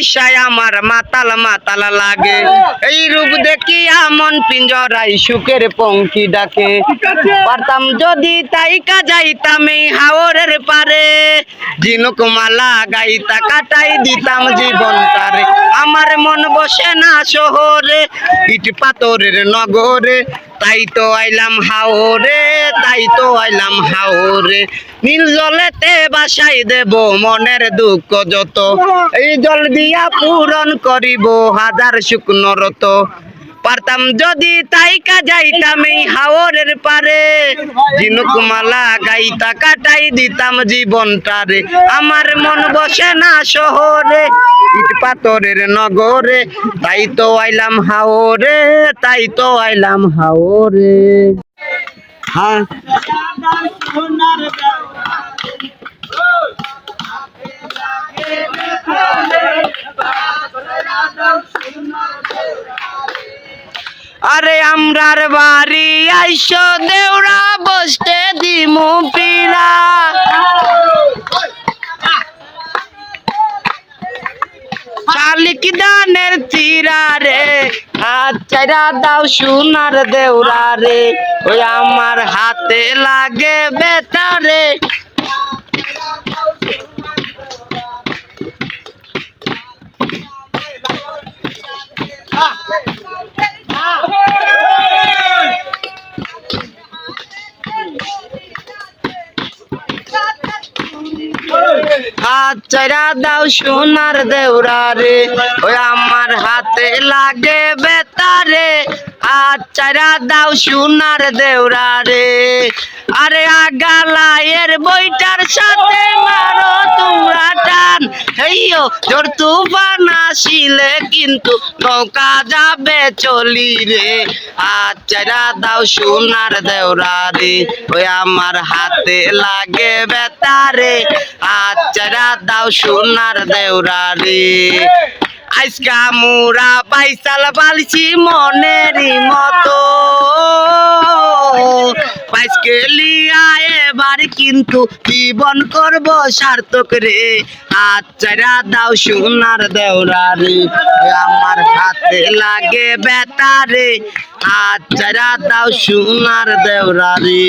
আইসায় আমার মাতাল মাতাল লাগে। এই রূপ দেখি আমন পিঞ্জরাই সুখের পঙ্কি ডাকে। পারতাম যদি তাই কাজাইতাম এই হাওরের পারে। ঝিনুক মালা গাইতা কাটাই দিতাম জীবন জীবনটারে। আমার মন বসে না শহরে, ইট পাথরের নগরে, তাই তো আইলাম হাওরে, তাই তো আইলাম হাওরে। নীল জলেতে বাসাই দেব মনের দুঃখ যত, এই জল দিয়া পূরণ করিব হাজার শুকনো রত। পারতাম যদি তাইকা যাইতাম এই হাওরের পারে। ঝিনুক মালা গাইতা কাটাই দিতাম জীবনটারে। আমার মন বসে না শহরে ইট পাথরের নগরে। তাই তো আইলাম হাওরে তাই তো আইলাম হাওরে। হ্যাঁ। আরে আমরার বাড়ি আইসো, দেউরা বসতে দিমু পিলা। শালিক দানের চিরা রে আচ্ছা দাও সোনার দেউরা রে। ওই আমার হাতে লাগে বেতারে চাইরা দাও সোনার দেউরা রে। ওই আমার হাতে লাগে বেতারে আচ্ছা দাও সোনার দেউরা রে। আরে আগালায়ের বইটার সাথে মারো তোমরা টান। হেইও জোর তুফান আসিলে কিন্তু নৌকা যাবে চলি রে আচ্ছা দাও সোনার দেউরা রে ওই আমার হাতে লাগে বেতারে। আচ্ছা দাও সোনার দেওরা রে আজকা মুরা পাইসাল পালছি মনেরই মতো। পাইসকে লিয়া এবার কিন্তু জীবন করব সার্থক রে। আচ্ছা দাও সোনার দেওরা রে। আমার হাতে লাগে বেতারে আচ্ছা দাও সোনার দেওরা রে।